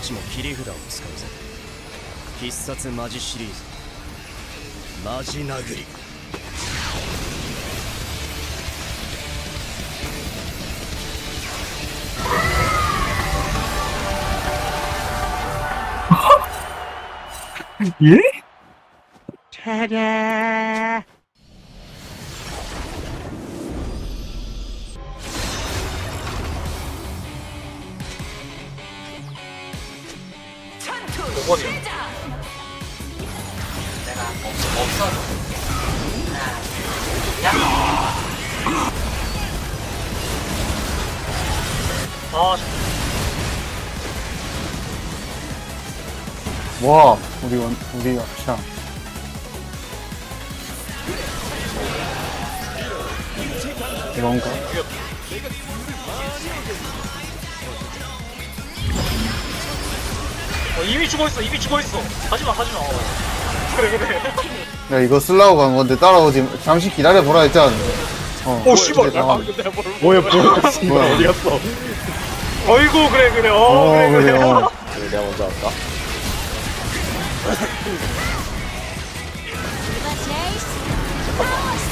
ちも切り札を使うぜ。必殺マジシリーズ。マジ殴り。え？오 버이야 내가 없, 없어도 아 와, 우리 원, 우리 샤. 이건가? 어, 이미 죽어있어 이미 죽어있어 하지마 하지마 어. 그래 그래 야, 이거 쓰려고 간 건데 따라오지. 잠시 기다려보라 했잖아. 어. 오 씨발 이제 당황. 뭐야 뭐야 씨발 뭐야. 어디 갔어 어이구 그래 그래 어, 어, 그래 그래, 그래, 어. 그래, 내가 먼저 할까?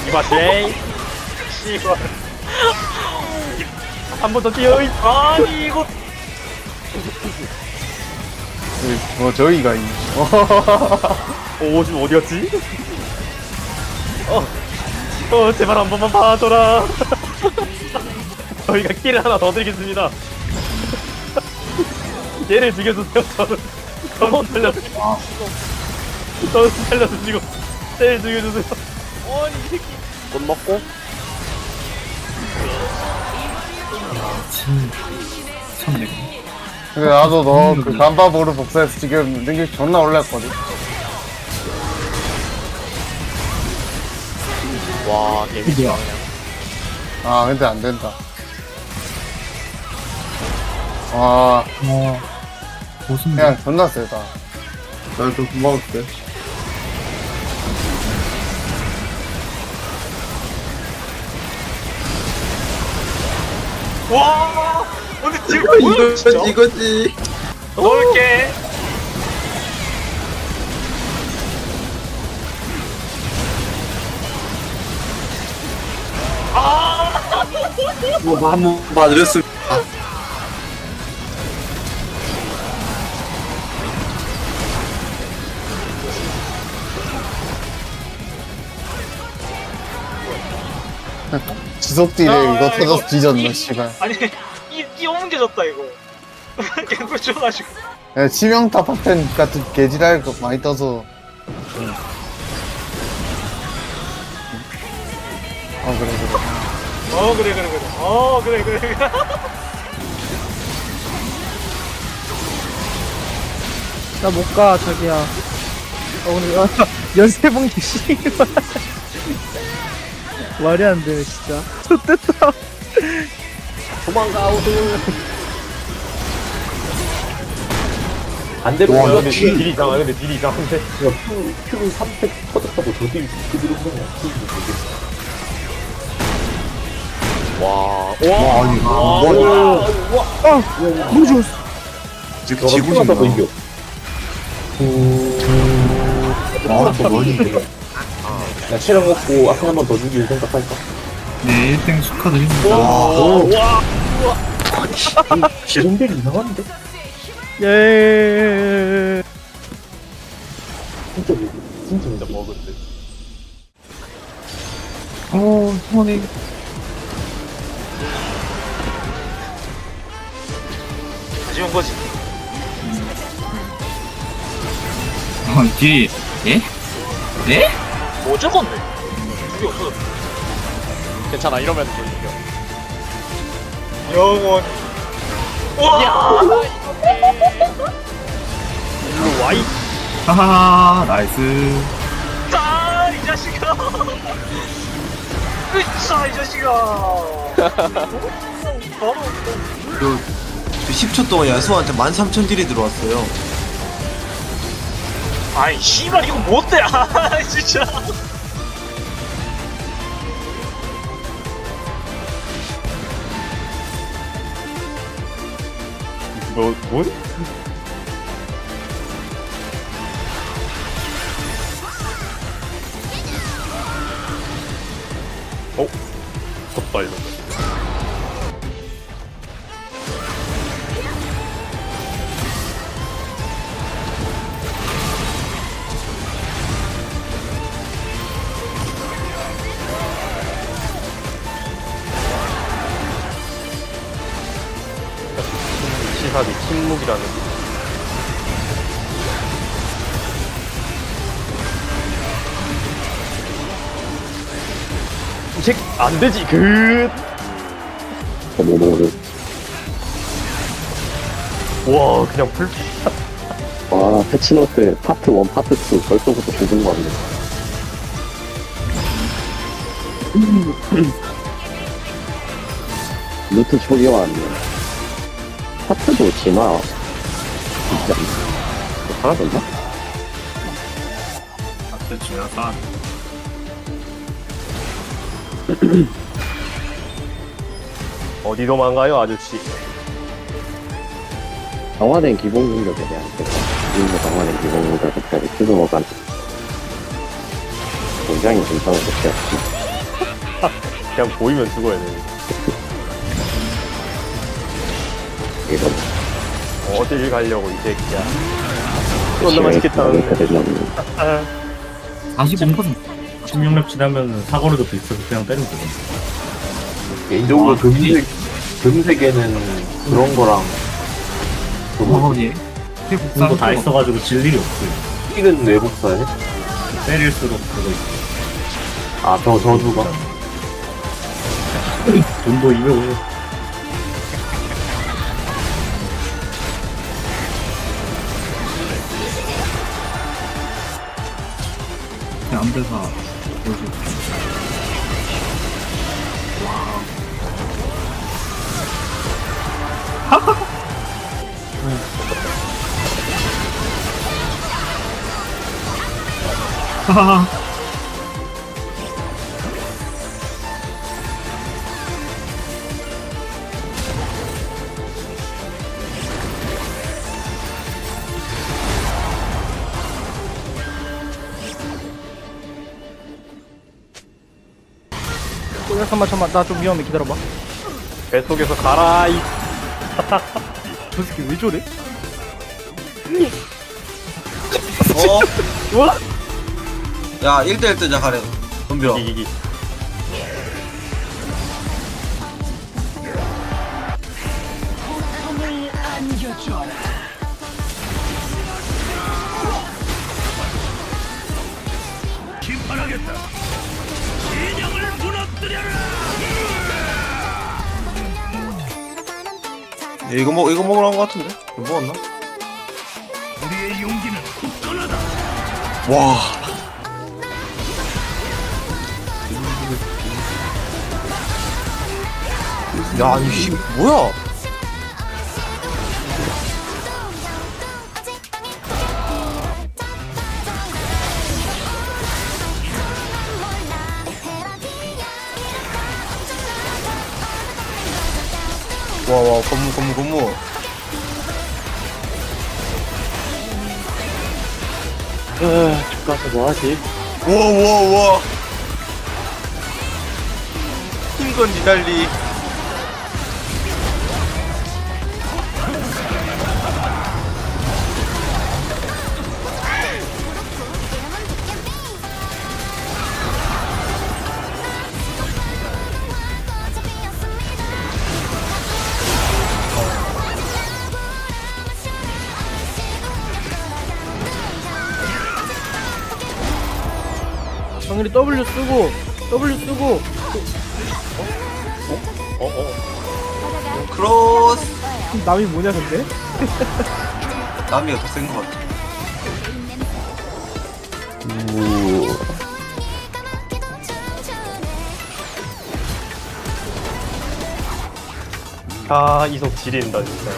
이봐 제이 씨발 한 번 더 뛰어 이. 아니 이거 어, 저기가 있네. 오 지금 어디 갔지? 어, 어 제발 한 번만 봐줘라. 저희가 끼를 하나 더 드리겠습니다. 얘를 죽여주세요 저는. 저는 살려주시고. 저는 살려주시고. 얘를 죽여주세요. 아니 이 새끼 꽃 먹고 근데 나도 너 그 간바보를 복사해서 지금 능력 존나 올랐거든. 와 개미야 아, 근데 안 된다. 아, 어, 무슨 그냥 존나 세다. 나도 고마울게. 와 근데 지금 뭐야 진짜 이거지. 넣을게 뭐, 한번 봐드렸습니다. 지속 딜에 아, 이거 이거- 터져서 뒤졌네, 이- 씨발. 아니 옮겨졌다 이거 개꿀 줘가지고 야, 치명타 파텐 같은 개지랄 거 많이 떠서. 아, 그래, 그래. 어 그래 그래 그래 어 그래 그래 그래 나 못 가, 자기야. 어, 오늘, 아, 연세봉기 씨발. 말이 안 되네, 진짜. 좋됐다. 도망가 우승 반대로 와, 가야 근데 피- 딜이 이상하 근데 딜이 이상한데 큐300 터졌다고 저딜 그대로 그냥 와, 와, 와, 아니, 와, 뭐, 와, 아, 너무 좋았어. 지금 지구신가? 이겨. 아, 또 뭐니? 야, 체력 먹고 앞에 한번 더 죽일 생각할까? 네, 1등 축하드립니다. 와, 지름벨 이상한데? 예. 진짜, 진짜. 진짜 먹은데. 어, 손이, 다시 온 거지 어, 딜이, 예? 예? 뭐 어쩔 건데 그게 없어졌어 괜찮아, 이러면 돼, 이겨. 영원 와 일로 와이. 하하, 나이스. 아, 이 자식아 으쌰 이 자식아 바로 그 10초 동안 야수한테 13,000 딜이 들어왔어요. 아이 씨발 이거 뭔데 아 진짜 5, おっ、取ったよ。 안 되지 그. 와 그냥 불와 패치노트 파트 1 파트 2 벌써부터 죽은 거 같네 루트 초기화 왔네 파트도 진화 진짜 하나던가? 대충 약간 어디 도망가요 아저씨? 강화된 기본 공격에 대한 지금도 강화된 기본 공격까지 추가가 굉장히 괜찮은 것 같아 그냥 보이면 죽어야 돼. 이런. 어딜 가려고 이 새끼야. 존나 맛있겠다. 아, 45% 16렙 지나면 사거리도 비슷해서 그냥 때리면 되는 개인적으로 금색 금색에는 그런 거랑 어, 예. 공도 다 있어가지고 질 일이 없어요. 힐은 외국사에 때릴수록 그거 있고. 아 저 저주가 돈도 250. 그냥 안돼서 보여줘. 하하하 잠깐만 잠깐만. 나 좀 위험해. 기다려봐. 뱃속에서 가라 이. 저 새끼 왜 저래? 어? 우와! 야 1대1 뜨자 가래 덤벼. 기기기 야, 이거 먹 이거 먹으러 간거 같은데? 이거 먹었나? 와 야, 아니, 씨, 뭐야? 와, 와, 건무, 건무, 건무. 집 가서 뭐하지? 우와, 우와, 우와. 힘건 니달리. 정일이 W 쓰고 W 쓰고 크로스. 남이 뭐냐 근데? 남이가 더 센 것 같아. 아 이속 지린다 진짜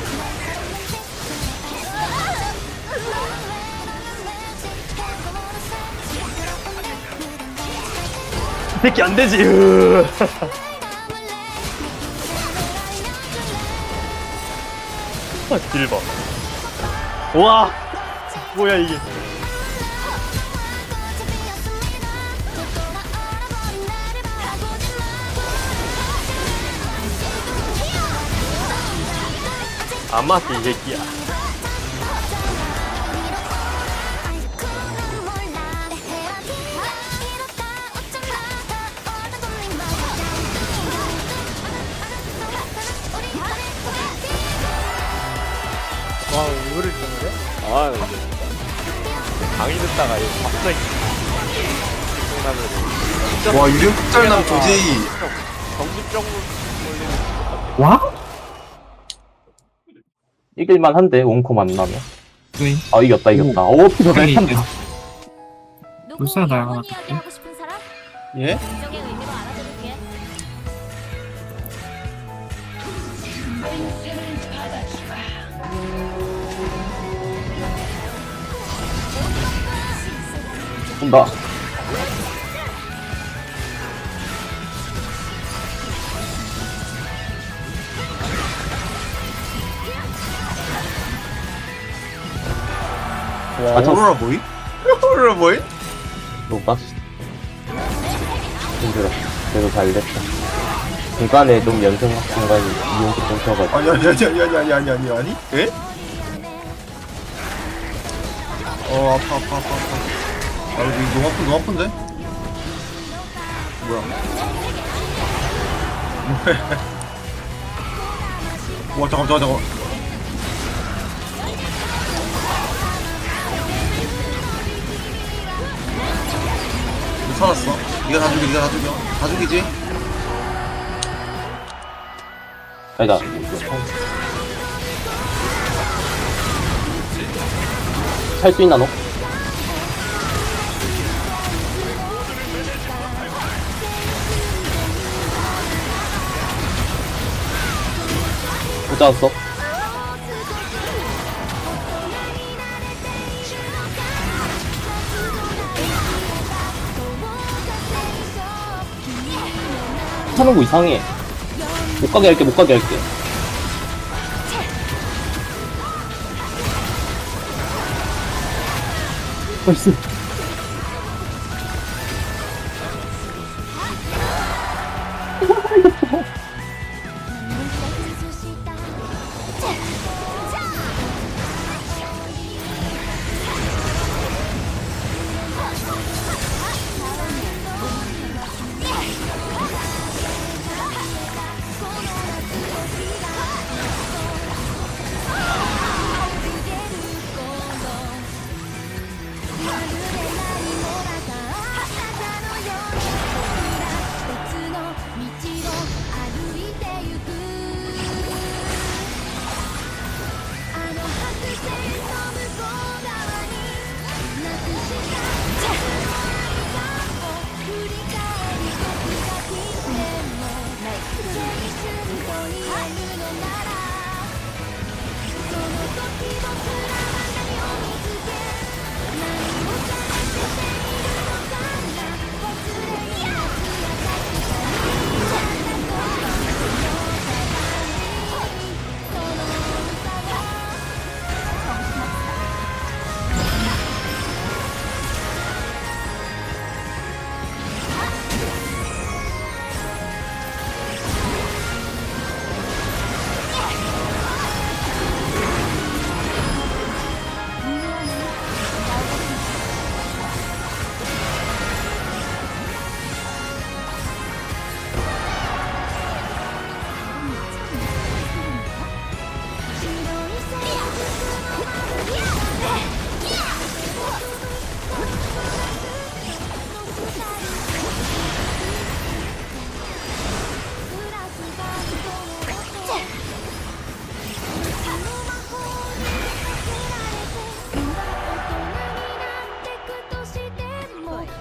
새끼 안 되지. 아, 딜 봐. 와, 뭐야 이게? 안 맞지 이 새끼야. 하다가 갑자기 와 유령 특잘남 조제이. 와? 이길만 한데 원코 만나면? 네. 아 이겼다 이겼다. 오 피도 괜찮다. 네, 불쌍하다, 예? 온다 아, 저, 오로라 뭐임? 오로라 뭐임? 녹았어. 힘들어. 그래도 잘 됐다. 중간에 좀 연승 중간에 이용수 끊겨가지고. 아니 아니 아니 아니 아니 아니 아니 아니 예? 어 아파 아파 아파 아파 아 이거 너무 아픈 너무 아픈데? 뭐야 와 잠깐 잠깐 잠깐 너 살았어 니가 다 죽여 니가 다 죽여 다 죽이지? 아니다. 살 수 있나, 너? 못 잡았어. 하는 거 이상해. 못 가게 할게, 못 가게 할게. 나이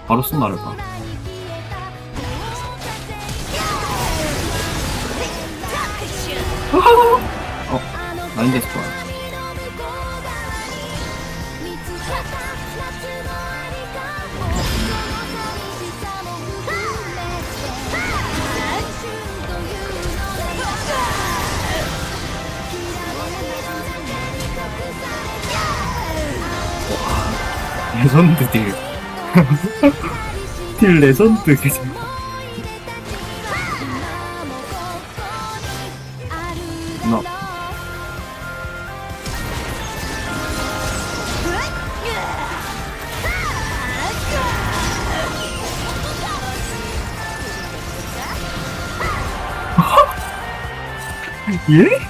바로 쓴 말을 봐. 어, 아닌데, 좋아. 레전드 딜. 딜 레전드 계정. 예?